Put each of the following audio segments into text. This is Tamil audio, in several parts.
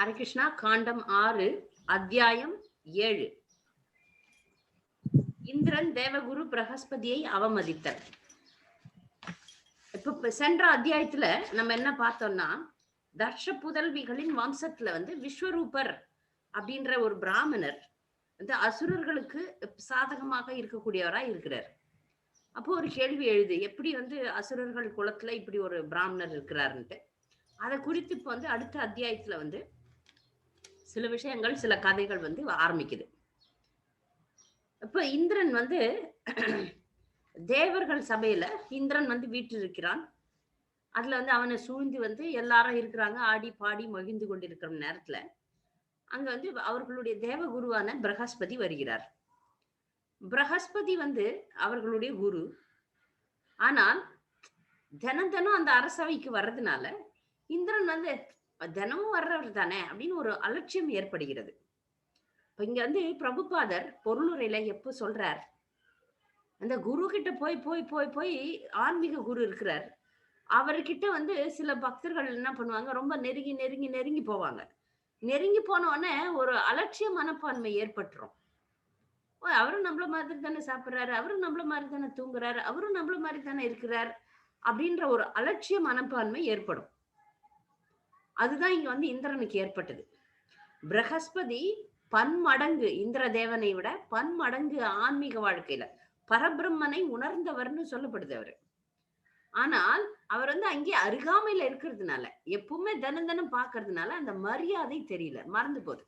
ஹரிகிருஷ்ணா காண்டம் ஆறு அத்தியாயம் ஏழு. இந்திரன் தேவகுரு பிரகஸ்பதியை அவமதித்தல். இப்ப சென்ற அத்தியாயத்துல நம்ம என்ன பார்த்தோம்னா தர்ஷ புதல்விகளின் வம்சத்துல வந்து விஸ்வரூபர் அப்படின்ற ஒரு பிராமணர் வந்து அசுரர்களுக்கு சாதகமாக இருக்கக்கூடியவரா இருக்கிறார். அப்போ ஒரு கேள்வி எழுது எப்படி வந்து அசுரர்கள் குலத்துல இப்படி ஒரு பிராமணர் இருக்கிறாருன்ட்டு. அதை குறித்து இப்போ வந்து அடுத்த அத்தியாயத்துல வந்து சில விஷயங்கள் சில கதைகள் வந்து ஆரம்பிக்குது. இப்ப இந்திரன் வந்து தேவர்கள் சபையில இந்திரன் வந்து வீட்டில் இருக்கிறான் அதுல வந்து அவனை சூழ்ந்து வந்து எல்லாரும் இருக்கிறாங்க ஆடி பாடி மகிழ்ந்து கொண்டிருக்கிற நேரத்துல. அங்க வந்து அவர்களுடைய தேவகுருவான பிரகஸ்பதி வருகிறார். பிரகஸ்பதி வந்து அவர்களுடைய குரு. ஆனால் தினம் தினம் அந்த அரசவைக்கு வர்றதுனால இந்திரன் வந்து தினமும் வர்றவர் தானே அப்படின்னு ஒரு அலட்சியம் ஏற்படுகிறது. இப்ப இங்க வந்து பிரபுபாதர் பொருளுரையில எப்போ சொல்றார்? அந்த குரு கிட்ட போய் போய் போய் போய் ஆன்மீக குரு இருக்கிறார். அவர்கிட்ட வந்து சில பக்தர்கள் என்ன பண்ணுவாங்க? ரொம்ப நெருங்கி நெருங்கி நெருங்கி போவாங்க. நெருங்கி போன உடனே ஒரு அலட்சிய மனப்பான்மை ஏற்பட்டுரும். ஓ, அவரும் நம்மள மாதிரி தானே சாப்பிட்றாரு அவரும் நம்மள மாதிரி தானே தூங்குறாரு அவரும் நம்மள மாதிரி தானே இருக்கிறார் அப்படின்ற ஒரு அலட்சிய மனப்பான்மை ஏற்படும். அதுதான் இங்க வந்து இந்திரனுக்கு ஏற்பட்டது. பிரகஸ்பதி பன்மடங்கு இந்திர தேவனை விட பன்மடங்கு ஆன்மீக வாழ்க்கையில பரபிரம்மனை உணர்ந்தவர்னு சொல்லப்படுது அவரு. ஆனால் அவர் வந்து அங்கே அருகாமையில இருக்கிறதுனால எப்பவுமே தினம் தினம் பாக்குறதுனால அந்த மரியாதை தெரியல மறந்து போகுது.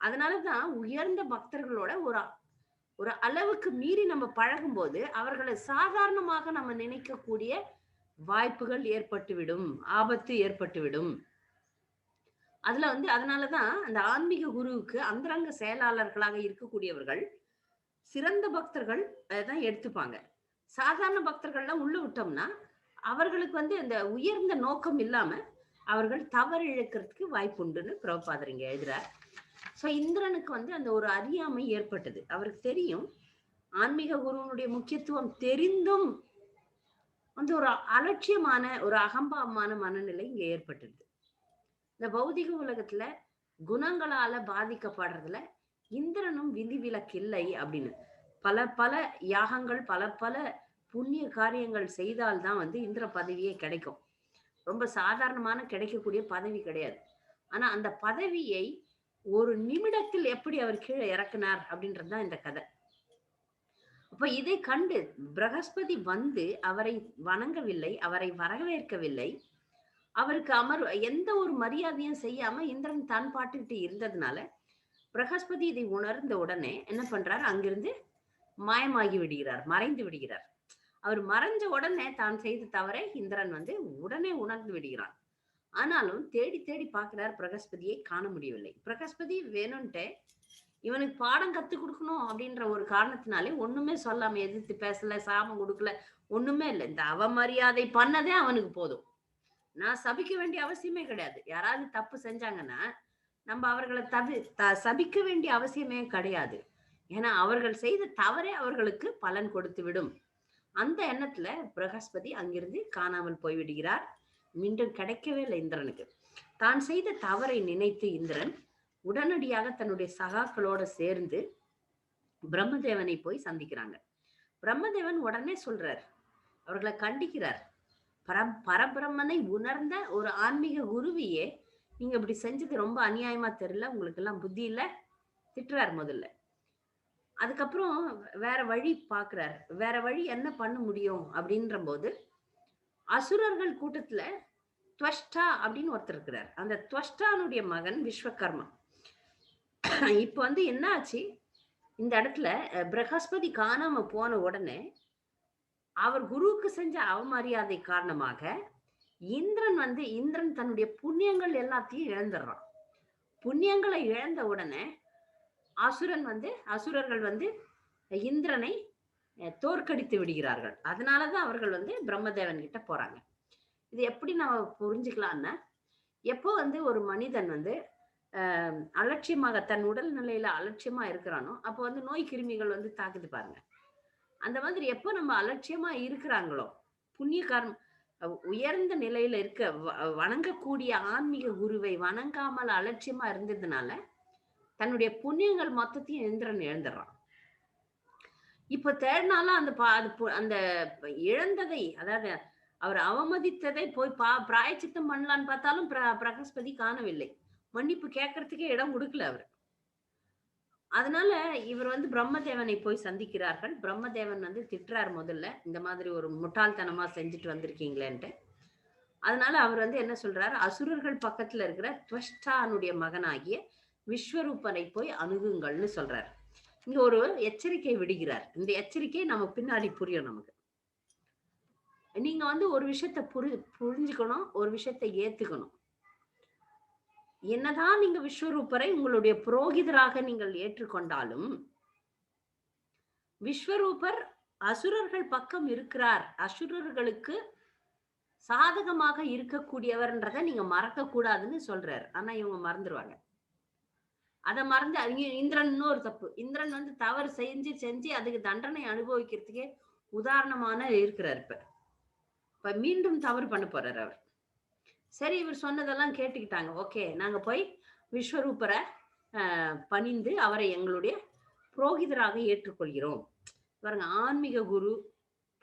அதனாலதான் உயர்ந்த பக்தர்களோட ஒரு ஒரு அளவுக்கு மீறி நம்ம பழகும்போது அவர்களை சாதாரணமாக நம்ம நினைக்கக்கூடிய வாய்ப்புகள் ஏற்பட்டுவிடும் ஆபத்து ஏற்பட்டுவிடும். அதுல வந்து அதனாலதான் அந்த ஆன்மீக குருவுக்கு அந்தரங்க செயலாளர்களாக இருக்கக்கூடியவர்கள் சிறந்த பக்தர்கள் தான் எடுத்துப்பாங்க. சாதாரண பக்தர்கள்லாம் உள்ள விட்டோம்னா அவர்களுக்கு வந்து அந்த உயர்ந்த நோக்கம் இல்லாம அவர்கள் தவறு இழக்கிறதுக்கு வாய்ப்புண்டுன்னு உண்டுன்னு இங்க எழுதுறார். ஸோ இந்திரனுக்கு வந்து அந்த ஒரு அறியாமை ஏற்பட்டது. அவருக்கு தெரியும். ஆன்மீக குருவனுடைய முக்கியத்துவம் தெரிந்தும் வந்து ஒரு அலட்சியமான ஒரு அகம்பாவமான மனநிலை இங்க ஏற்பட்டது இந்த பௌதிக உலகத்துல குணங்களால பாதிக்கப்படுறதுல இந்திரனும் விதிவிலக்கு இல்லை அப்படின்னு. பல பல யாகங்கள் பல பல புண்ணிய காரியங்கள் செய்தால்தான் வந்து இந்திர பதவியே கிடைக்கும். ரொம்ப சாதாரணமான கிடைக்கக்கூடிய பதவி கிடையாது. ஆனா அந்த பதவியை ஒரு நிமிடத்தில் எப்படி அவர் கீழே இறக்குனார் அப்படின்றதுதான் இந்த கதை. அப்ப இதை கண்டு பிரகஸ்பதி வந்து அவரை வணங்கவில்லை அவரை வரவேற்கவில்லை. அவருக்கு அமர் எந்த ஒரு மரியாதையும் செய்யாம இந்திரன் தான் பாட்டுக்கிட்டு இருந்ததுனால பிரகஸ்பதி இதை உணர்ந்த உடனே என்ன பண்றார்? அங்கிருந்து மாயமாகி விடுகிறார் மறைந்து விடுகிறார். அவர் மறைஞ்ச உடனே தான் செய்த தவறை இந்திரன் வந்து உடனே உணர்ந்து விடுகிறான். ஆனாலும் தேடி தேடி பார்க்கிறார் பிரகஸ்பதியை காண முடியவில்லை. பிரகஸ்பதி வேணும்ட்டு இவனுக்கு பாடம் கத்து கொடுக்கணும் அப்படின்ற ஒரு காரணத்தினாலே ஒண்ணுமே சொல்லாம எதிர்த்து பேசல சாபம் கொடுக்கல ஒண்ணுமே இல்லை. இந்த அவமரியாதை பண்ணதே அவனுக்கு போதும். நான் சபிக்க வேண்டிய அவசியமே கிடையாது. யாராவது தப்பு செஞ்சாங்கன்னா நம்ம அவர்களை தவி த சபிக்க வேண்டிய அவசியமே கிடையாது. ஏன்னா அவர்கள் செய்த தவறே அவர்களுக்கு பலன் கொடுத்து விடும். அந்த எண்ணத்துல பிரகஸ்பதி அங்கிருந்து காணாமல் போய்விடுகிறார். மீண்டும் கிடைக்கவே இல்லை இந்திரனுக்கு. தான் செய்த தவறை நினைத்து இந்திரன் உடனடியாக தன்னுடைய சகாக்களோட சேர்ந்து பிரம்மதேவனை போய் சந்திக்கிறாங்க. பிரம்மதேவன் உடனே சொல்றார். அவர்களை கண்டிக்கிறார். பரம் பரபிரம்மனை உணர்ந்த ஒரு ஆன்மீக குருவியே நீங்க இப்படி செஞ்சது ரொம்ப அநியாயமா தெரியல உங்களுக்கு எல்லாம் புத்தி இல்ல திட்டுறார் முதல்ல. அதுக்கப்புறம் வேற வழி பாக்குறாரு. வேற வழி என்ன பண்ண முடியும் அப்படின்ற போது அசுரர்கள் கூட்டத்துல துவஷ்டா அப்படின்னு ஒருத்தர் இருக்கிறார். அந்த துவஷ்டானுடைய மகன் விஸ்வகர்மா. இப்ப வந்து என்ன ஆச்சு? இந்த இடத்துல பிரகஸ்பதி காணாம போன உடனே அவர் குருவுக்கு செஞ்ச அவமரியாதை காரணமாக இந்திரன் வந்து இந்திரன் தன்னுடைய புண்ணியங்கள் எல்லாத்தையும் இழந்துடுறான். புண்ணியங்களை இழந்த உடனே அசுரன் வந்து அசுரர்கள் வந்து இந்திரனை தோற்கடித்து விடுகிறார்கள். அதனாலதான் அவர்கள் வந்து பிரம்மதேவன் கிட்ட போறாங்க. இது எப்படி நம்ம புரிஞ்சுக்கலாம்னா எப்போ வந்து ஒரு மனிதன் வந்து அலட்சியமாக தன் உடல் நிலையில அலட்சியமா இருக்கிறானோ அப்போ வந்து நோய் கிருமிகள் வந்து தாக்குது பாருங்க. அந்த மாதிரி எப்போ நம்ம அலட்சியமா இருக்கிறாங்களோ புண்ணிய கர்மம் உயர்ந்த நிலையில இருக்க வ- வணங்கக்கூடிய ஆன்மீக குருவை வணங்காமல் அலட்சியமா இருந்ததுனால தன்னுடைய புண்ணியங்கள் மொத்தத்தையும் இந்திரன் இழந்துடுறான். இப்ப தேடினாலும் அந்த பா- அது பு- அந்த இழந்ததை அதாவது அவர் அவமதித்ததை போய் பா பிராயச்சித்தம் பண்ணலான்னு பார்த்தாலும் பிர- பிரகஸ்பதி காணவில்லை. மன்னிப்பு கேட்கறதுக்கே இடம் கொடுக்கல அவர். அதனால இவர் வந்து பிரம்மதேவனை போய் சந்திக்கிறார்கள். பிரம்மதேவன் வந்து திட்டுறார் முதல்ல இந்த மாதிரி ஒரு முட்டாள்தனமா செஞ்சுட்டு வந்திருக்கீங்களேன்ட்டு. அதனால அவர் வந்து என்ன சொல்றாரு? அசுரர்கள் பக்கத்துல இருக்கிற துவஷ்டானுடைய மகனாகிய விஸ்வரூபனை போய் அணுகுங்கள்னு சொல்றார். இங்க ஒரு எச்சரிக்கை விடுகிறார். இந்த எச்சரிக்கை நம்ம பின்னாடி புரியும் நமக்கு. நீங்க வந்து ஒரு விஷயத்த புரி புரிஞ்சுக்கணும் ஒரு விஷயத்தை ஏத்துக்கணும். என்னதான் நீங்க விஸ்வரூபரை உங்களுடைய புரோகிதராக நீங்கள் ஏற்றுக்கொண்டாலும் விஸ்வரூபர் அசுரர்கள் பக்கம் இருக்கிறார். அசுரர்களுக்கு சாதகமாக இருக்கக்கூடியவர்ன்றத நீங்க மறக்க கூடாதுன்னு சொல்றாரு. ஆனா இவங்க மறந்துடுவாங்க அதை மறந்து அவங்க இந்திரன் இன்னொரு தப்பு. இந்திரன் வந்து தவறு செஞ்சு செஞ்சு அதுக்கு தண்டனை அனுபவிக்கிறதுக்கே உதாரணமான இருக்கிறார் இப்ப. இப்ப மீண்டும் தவறு பண்ண போறாரு அவர். சரி இவர் சொன்னதெல்லாம் கேட்டுக்கிட்டாங்க. ஓகே நாங்க போய் விஸ்வரூபரை பணிந்து அவரை எங்களுடைய புரோகிதராக ஏற்றுக்கொள்கிறோம். பாருங்க ஆன்மீக குரு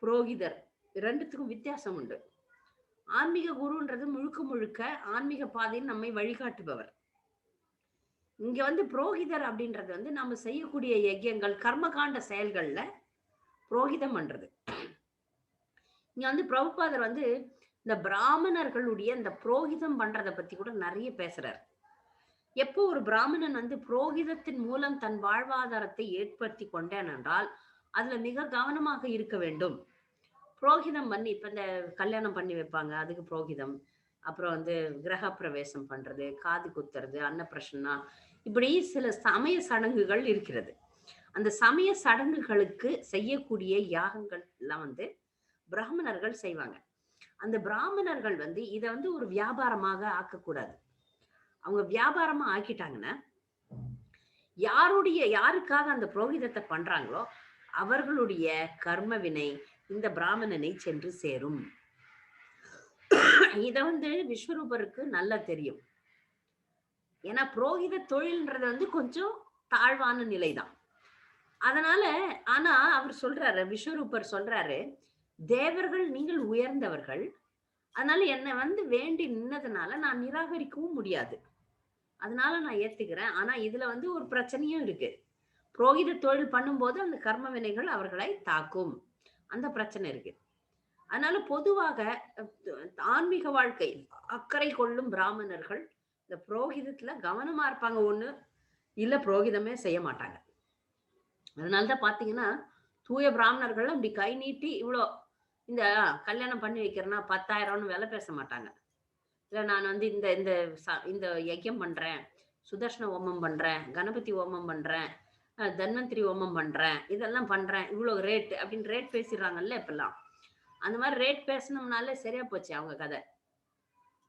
புரோகிதர் ரெண்டுத்துக்கும் வித்தியாசம் உண்டு. ஆன்மீக குருன்றது முழுக்க முழுக்க ஆன்மீக பாதையில் நம்மை வழிகாட்டுபவர். இங்க வந்து புரோகிதர் அப்படின்றது வந்து நம்ம செய்யக்கூடிய யஜ்யங்கள் கர்மகாண்ட செயல்கள்ல புரோகிதம் பண்றது. இங்க வந்து பிரபுபாதர் வந்து இந்த பிராமணர்களுடைய இந்த புரோகிதம் பண்றதை பத்தி கூட நிறைய பேசுறாரு. எப்போ ஒரு பிராமணன் வந்து புரோகிதத்தின் மூலம் தன் வாழ்வாதாரத்தை ஏற்படுத்தி கொண்டேன் என்றால் அதுல மிக கவனமாக இருக்க வேண்டும். புரோகிதம் பண்ணி இப்ப இந்த கல்யாணம் பண்ணி வைப்பாங்க அதுக்கு புரோகிதம். அப்புறம் வந்து கிரக பிரவேசம் பண்றது காது குத்துறது அன்னப்பிரசன்னா இப்படி சில சமய சடங்குகள் இருக்கிறது. அந்த சமய சடங்குகளுக்கு செய்யக்கூடிய யாகங்கள் எல்லாம் வந்து பிராமணர்கள் செய்வாங்க. அந்த பிராமணர்கள் வந்து இதை வந்து ஒரு வியாபாரமாக ஆக்கக்கூடாது. அவங்க வியாபாரமா ஆக்கிட்டாங்கன்னா யாருடைய யாருக்காக அந்த புரோகிதத்தை பண்றாங்களோ அவர்களுடைய கர்ம வினை இந்த பிராமணனை சென்று சேரும். இத வந்து விஸ்வரூபருக்கு நல்லா தெரியும். ஏன்னா புரோகித தொழில்ன்றது வந்து கொஞ்சம் தாழ்வான நிலைதான். அதனால ஆனா அவர் சொல்றாரு விஸ்வரூபர் சொல்றாரு தேவர்கள் நீங்கள் உயர்ந்தவர்கள். அதனால என்னை வந்து வேண்டி நின்னதுனால நான் நிராகரிக்கவும் முடியாது. அதனால நான் ஏத்துக்கிறேன். ஆனா இதுல வந்து ஒரு பிரச்சனையும் இருக்கு. புரோகித தொழில் பண்ணும்போது அந்த கர்ம வினைகள் அவர்களை தாக்கும். அந்த பிரச்சனை இருக்கு. அதனால பொதுவாக ஆன்மீக வாழ்க்கை அக்கறை கொள்ளும் பிராமணர்கள் இந்த புரோகிதத்துல கவனமா இருப்பாங்க. ஒண்ணு இல்ல புரோகிதமே செய்ய மாட்டாங்க. அதனாலதான் பாத்தீங்கன்னா தூய பிராமணர்கள் அப்படி கை நீட்டி இவ்வளோ இந்த கல்யாணம் பண்ணி வைக்கிறேன்னா பத்தாயிரம்னு விலை பேச மாட்டாங்க. இல்லை நான் வந்து இந்த இந்த இந்த யஜ்யம் பண்ணுறேன் சுதர்ஷன ஹோமம் பண்ணுறேன் கணபதி ஹோமம் பண்ணுறேன் தன்வந்திரி ஹோமம் பண்ணுறேன் இதெல்லாம் பண்ணுறேன் இவ்வளோ ரேட் அப்படின்னு ரேட் பேசிடுறாங்கல்ல இப்பெல்லாம். அந்த மாதிரி ரேட் பேசணும்னாலே சரியா போச்சு அவங்க கதை.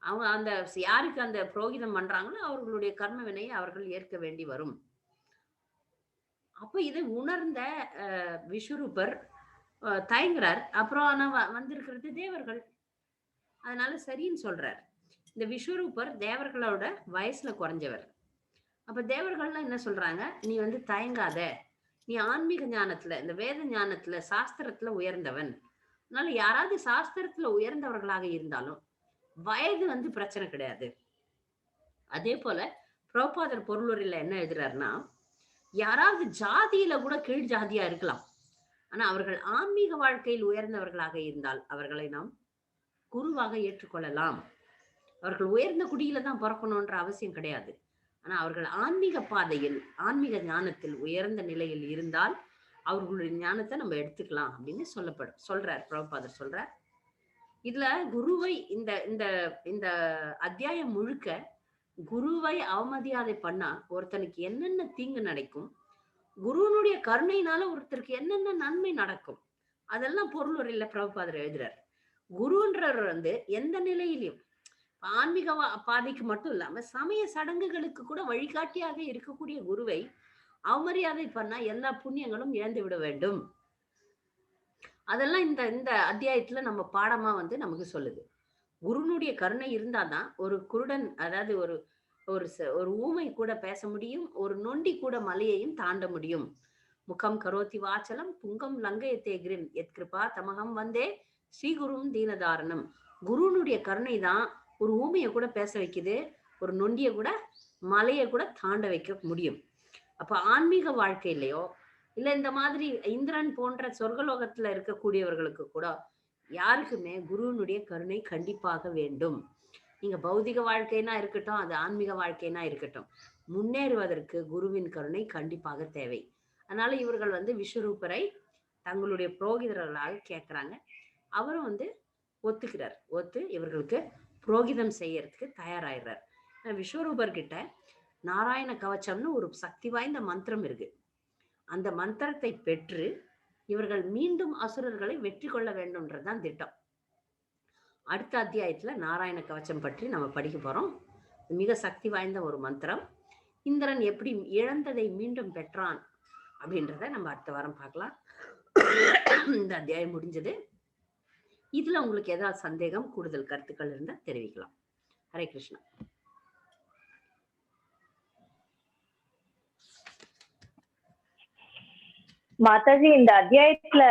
அவங்க அந்த யாருக்கு அந்த புரோகிதம் பண்றாங்களோ அவர்களுடைய கர்ம வினையை அவர்கள் ஏற்க வேண்டி வரும். அப்போ இதை உணர்ந்த விஸ்வரூபர் தயங்குறார். அப்புறம் ஆனா வ- வந்திருக்கிறது தேவர்கள். அதனால சரின்னு சொல்றார். இந்த விஸ்வரூபர் தேவர்களோட வயசுல குறைஞ்சவர். அப்ப தேவர்கள்லாம் என்ன சொல்றாங்க? நீ வந்து தயங்காத. நீ ஆன்மீக ஞானத்துல இந்த வேத ஞானத்துல சாஸ்திரத்துல உயர்ந்தவன். அதனால யாராவது சாஸ்திரத்துல உயர்ந்தவர்களாக இருந்தாலும் வயது வந்து பிரச்சனை கிடையாது. அதே போல புரோபாதர் பொருளுரையில என்ன எழுதுறாருன்னா யாராவது ஜாதியில கூட கீழ் ஜாதியா இருக்கலாம். ஆனா அவர்கள் ஆன்மீக வாழ்க்கையில் உயர்ந்தவர்களாக இருந்தால் அவர்களை நாம் குருவாக ஏற்றுக்கொள்ளலாம். அவர்கள் உயர்ந்த குடியில தான் பிறக்கணும்ன்ற அவசியம் கிடையாது. ஆனா அவர்கள் ஆன்மீக பாதையில் ஆன்மீக ஞானத்தில் உயர்ந்த நிலையில் இருந்தால் அவர்களுடைய ஞானத்தை நம்ம எடுத்துக்கலாம் அப்படின்னு சொல்லப்படும். சொல்றார் பிரபுபாதர் சொல்றார். இதுல குருவை இந்த இந்த இந்த அத்தியாயம் முழுக்க குருவை அவமதியாதை பண்ணா ஒருத்தனுக்கு என்னென்ன தீங்கு நடக்கும்? குருவனுடைய கருணையினால ஒருத்தருக்கு என்னென்ன நன்மை நடக்கும்? அதெல்லாம் பொருளுரையில பிரபுபாதர் எழுதுறார். குருன்றவர் வந்து எந்த நிலையிலையும் ஆன்மீக பாதைக்கு மட்டும் இல்லாம சமய சடங்குகளுக்கு கூட வழிகாட்டியாக இருக்கக்கூடிய குருவை அவமரியாதை பண்ணா எல்லா புண்ணியங்களும் இழந்து விட வேண்டும். அதெல்லாம் இந்த இந்த அத்தியாயத்துல நம்ம பாடமா வந்து நமக்கு சொல்லுது. குருனுடைய கருணை இருந்தாதான் ஒரு குருடன் அதாவது ஒரு ஒரு ஒரு ஊமை கூட பேச முடியும் ஒரு நொண்டி கூட மலையையும் தாண்ட முடியும். முகம் கரோத்தி வாச்சலம் புங்கம் லங்கயத்தே கிரிம் எத் கிருபா தமகம் வந்தே ஸ்ரீகுரும் தீனதாரணம். குருனுடைய கருணை தான் ஒரு ஊமையை கூட பேச வைக்குது ஒரு நொண்டியை கூட மலையை கூட தாண்ட வைக்க முடியும். அப்ப ஆன்மீக வாழ்க்கையிலையோ இல்ல இந்த மாதிரி இந்திரன் போன்ற சொர்க்கலோகத்துல இருக்கக்கூடியவர்களுக்கு கூட யாருக்குமே குருவினுடைய கருணை கண்டிப்பாக வேண்டும். நீங்க பௌதிக வாழ்க்கைனா இருக்கட்டும் அது ஆன்மீக வாழ்க்கைனா இருக்கட்டும். முன்னேறுவதற்கு குருவின் கருணை கண்டிப்பாக தேவை. அதனால இவர்கள் வந்து விஸ்வரூபரை தங்களுடைய புரோகிதர்களாக கேட்கிறாங்க. அவரும் வந்து ஒத்துக்கிறார். ஒத்து இவர்களுக்கு புரோகிதம் செய்யறதுக்கு தயாராகிறார் விஸ்வரூபர்கிட்ட விஸ்வரூபர் நாராயண கவச்சம்னு ஒரு சக்தி வாய்ந்த மந்திரம் இருக்கு. அந்த மந்திரத்தை பெற்று இவர்கள் மீண்டும் அசுரர்களை வெற்றி கொள்ள வேண்டும்ன்றதுதான் திட்டம். அடுத்த அத்தியாயத்தில் நாராயண கவச்சம் பற்றி நம்ம படிக்க போகிறோம் மிக சக்தி வாய்ந்த ஒரு மந்திரம். இந்திரன் எப்படி இழந்ததை மீண்டும் பெற்றான் அப்படின்றத நம்ம அடுத்த வாரம் பார்க்கலாம். இந்த அத்தியாயம் முடிஞ்சது. இதில் உங்களுக்கு ஏதாவது சந்தேகம் கூடுதல் கருத்துக்கள் இருந்தால் தெரிவிக்கலாம். ஹரே கிருஷ்ணா. மாதாஜி இந்த அத்தியாயத்துல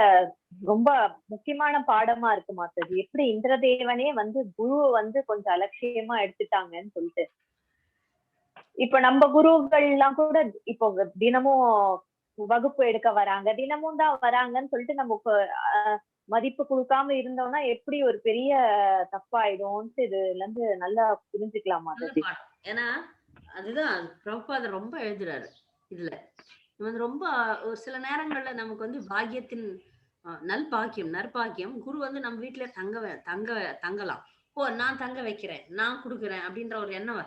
ரொம்ப முக்கியமான பாடமா இருக்கு மாதாஜி எப்படி இந்திரதேவனே வந்து குருவை வந்து கொஞ்சம் அலட்சியமா எடுத்துட்டாங்கன்னு சொல்லிட்டு. இப்ப நம்ம குருக்கள் எல்லாம் கூட இப்போ தினமும் வகுப்பு எடுக்க வராங்க. தினமும் தான் வராங்கன்னு சொல்லிட்டு நம்ம மதிப்பு கொடுக்காம இருந்தோம்னா எப்படி ஒரு பெரிய தப்பாயிடும்ட்டு இதுல இருந்து நல்லா புரிஞ்சுக்கலாம் ஏன்னா அதுதான் பிரபுபாதர் ரொம்ப எழுதுறாரு. இதுல. வந்து ரொம்ப ஒரு சில நேரங்கள்ல நமக்கு வந்து பாக்கியத்தின் நல்பாக்கியம் நற்பாக்கியம். குரு வந்து நம்ம வீட்டுல தங்க தங்க தங்கலாம். ஓ நான் தங்க வைக்கிறேன் நான் கொடுக்குறேன் அப்படின்ற ஒரு எண்ணம்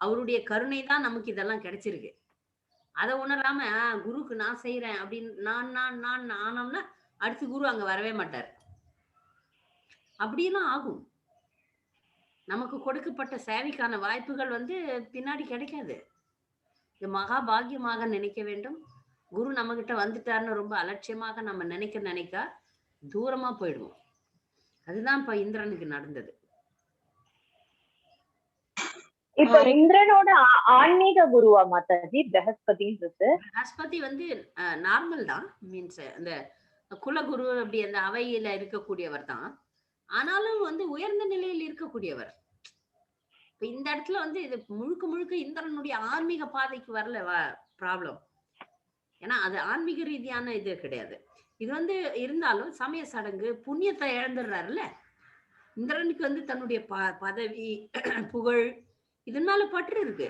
அவருடைய கருணை தான் நமக்கு இதெல்லாம் கிடைச்சிருக்கு. அதை உணராம குருக்கு நான் செய்யறேன் அப்படின்னு நான் நான் நான் ஆனோம்னா அடுத்து குரு அங்க வரவே மாட்டார். அப்படியெல்லாம் ஆகும். நமக்கு கொடுக்கப்பட்ட சேவைக்கான வாய்ப்புகள் வந்து பின்னாடி கிடைக்காது. இது மகாபாகியமாக நினைக்க வேண்டும். குரு நம்ம கிட்ட வந்துட்டாருன்னு ரொம்ப அலட்சியமாக நம்ம நினைக்க நினைக்க தூரமா போயிடுவோம். அதுதான் இப்ப இந்திரனுக்கு நடந்தது. இப்ப இந்திரனோட ஆன்மீக குருவா மாதாஜி? பிரகஸ்பதின்றது. பிரகஸ்பதி வந்து நார்மல் தான். மீன்ஸ் அந்த குலகுரு அப்படி அந்த அவையில இருக்கக்கூடியவர் தான். ஆனாலும் வந்து உயர்ந்த நிலையில் இருக்கக்கூடியவர். இப்ப இந்த இடத்துல வந்து இது முழுக்க முழுக்க இந்திரனுடைய ஆன்மீக பாதைக்கு வரல ப்ராப்ளம் ஏன்னா அது ஆன்மீக ரீதியான இது கிடையாது. இது வந்து இருந்தாலும் சமய சடங்கு புண்ணியத்தை இழந்துடுறாருல்ல? இந்திரனுக்கு வந்து தன்னுடைய ப பதவி புகழ் இதனால பற்று இருக்கு.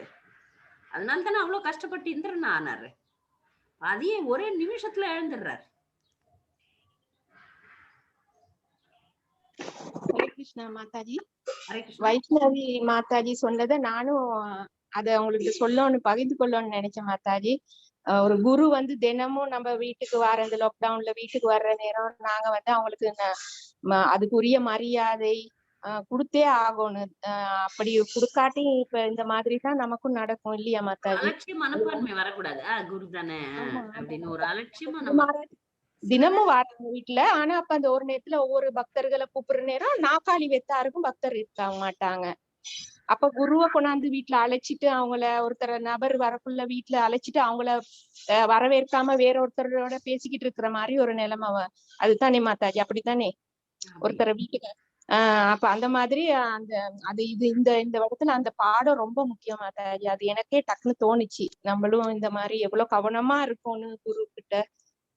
அதனால தானே அவ்வளவு கஷ்டப்பட்டு இந்திரன் ஆனாரு. அதையே ஒரே நிமிஷத்துல இழந்துடுறாரு. ஹரே கிருஷ்ணா மாதாஜி. வைஷ்ணவி மாதாஜி சொன்னதை நானும் அத உங்களுக்கு சொல்லணும்னு பகிர்ந்து கொள்ளணும்னு நினைச்சேன் மாதாஜி. ஒரு குரு வந்து தினமும் நம்ம வீட்டுக்கு வர இந்த லாக்டவுன்ல வீட்டுக்கு வர்ற நேரம் நாங்க வந்து அவங்களுக்கு அதுக்குரிய மரியாதை கொடுத்தே ஆகணும். அப்படி கொடுக்காட்டி இப்ப இந்த மாதிரி தான் நமக்கும் நடக்கும் இல்லையா அலட்சிய மனப்பான்மை வரக்கூடாது. குரு தானே. அப்படின்னு ஒரு அலட்சியமா தினமும் வராங்க வீட்டுல ஆனா அப்ப அந்த ஒரு நேரத்துல ஒவ்வொரு பக்தர்களை கூப்பிடுற நேரம் நாக்காளி வெத்தாருக்கும் பக்தர் இருக்க மாட்டாங்க. அப்ப குருவை கொண்டாந்து வீட்டுல அழைச்சிட்டு அவங்கள ஒருத்தர் நபர் வரக்குள்ள வீட்டுல அழைச்சிட்டு அவங்கள வரவேற்காம வேற ஒருத்தரோட பேசிக்கிட்டு இருக்கிற மாதிரி ஒரு நிலைமை அதுதானே மாதாஜி? அப்படித்தானே? ஒருத்தரை வீட்டுக்கு ஆஹ் அப்ப அந்த மாதிரி அந்த அது இது இந்த இந்த இடத்துல அந்த பாடம் ரொம்ப முக்கியம் மாதாஜி. அது எனக்கே டக்குன்னு தோணுச்சு. நம்மளும் இந்த மாதிரி எவ்வளவு கவனமா இருக்கோம்னு குரு கிட்ட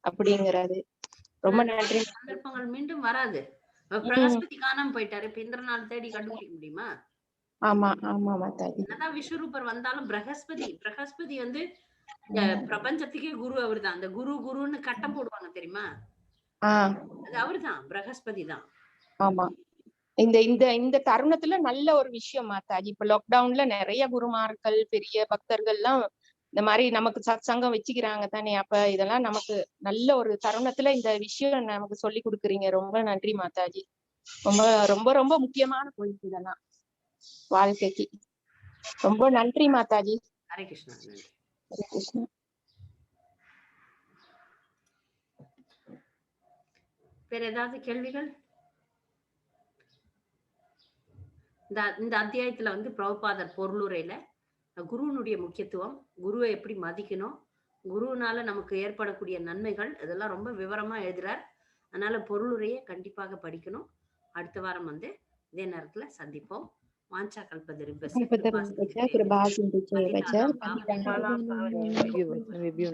அப்படிங்கறது. ரொம்ப நன்றி. சந்தர்ப்பங்கள் மீண்டும் வராது பிரகஸ்பதி காணாம போயிட்டாரு. இப்ப இந்திரநாள் தேடி கண்டுபிடிக்க முடியுமா? ஆமா ஆமா மாதாஜி என்னதான் விஸ்வரூபர் வந்தாலும் பிரகஸ்பதி பிரகஸ்பதி வந்து பிரபஞ்சத்துக்கே குரு அவர்தான். அந்த குரு குருன்னு கட்டம் போடுவாங்க தெரியுமா? அது அவர்தான் பிரகஸ்பதி தான். ஆமா. இந்த இந்த இந்த தருணத்துல நல்ல ஒரு விஷயம் மாதாஜி இப்ப லாக்டவுன்ல நிறைய குருமார்கள் பெரிய பக்தர்கள் எல்லாம் இந்த மாதிரி நமக்கு சத் சங்கம் வச்சுக்கிறாங்க தானே. அப்ப இதெல்லாம் நமக்கு நல்ல ஒரு தருணத்துல இந்த விஷயம் நமக்கு சொல்லி கொடுக்குறீங்க. ரொம்ப நன்றி மாதாஜி ரொம்ப ரொம்ப ரொம்ப முக்கியமான பாயிண்ட் இதெல்லாம். வாழ்க்கைக்கு. ரொம்ப நன்றி மாதாஜி. ஹரே கிருஷ்ணா நன்றி. ஹரே கிருஷ்ணா. வேற ஏதாவது கேள்விகள்? இந்த இந்த அத்தியாயத்துல வந்து பிரபுபாதர் பொருளுரையில குருவினுடைய முக்கியத்துவம் குருவை எப்படி மதிக்கணும் குருவினால நமக்கு ஏற்படக்கூடிய நன்மைகள் இதெல்லாம் ரொம்ப விவரமா எழுதுறார். அதனால பொருளுரையை கண்டிப்பாக படிக்கணும். அடுத்த வாரம் வந்து இதே நேரத்துல சந்திப்போம். Review, review,